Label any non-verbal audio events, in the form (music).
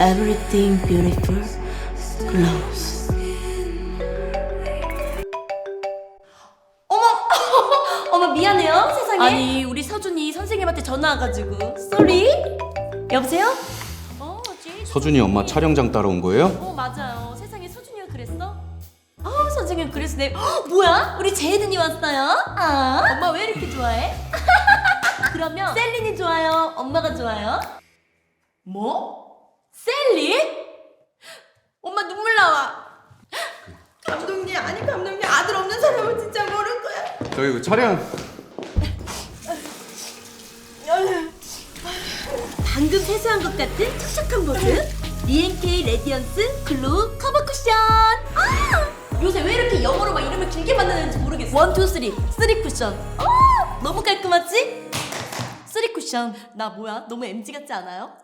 everything beautiful glows. 어머, (laughs) 어머 미안해요 세상에. 아니 우리 서준이 선생님한테 전화 와가지고 sorry. 여보세요? 어, 지 서준이 엄마 촬영장 따라온 거예요? 어 맞아요. 세상에 서준이가 그랬어? 아 선생님 그래서 내 헉, 뭐야? 우리 제이든이 왔어요? 아 엄마 왜 이렇게 좋아해? (laughs) 그러면 셀린이 좋아요? 엄마가 좋아요? 뭐? 셀리? 엄마 눈물 나와. 감독님 아니 감독님 아들 없는 사람은 진짜 모를 거야. 저희 그 촬영 방금 세수한 것 같은 촉촉한 모습. BNK 레디언스 글로우 커버 쿠션. 아! 요새 왜 이렇게 영어로 막 이름을 길게 만드는지 모르겠어. 원, 투, 쓰리. 쓰리 쿠션. 아! 너무 깔끔하지? 쓰리 쿠션. 나 뭐야? 너무 MG 같지 않아요?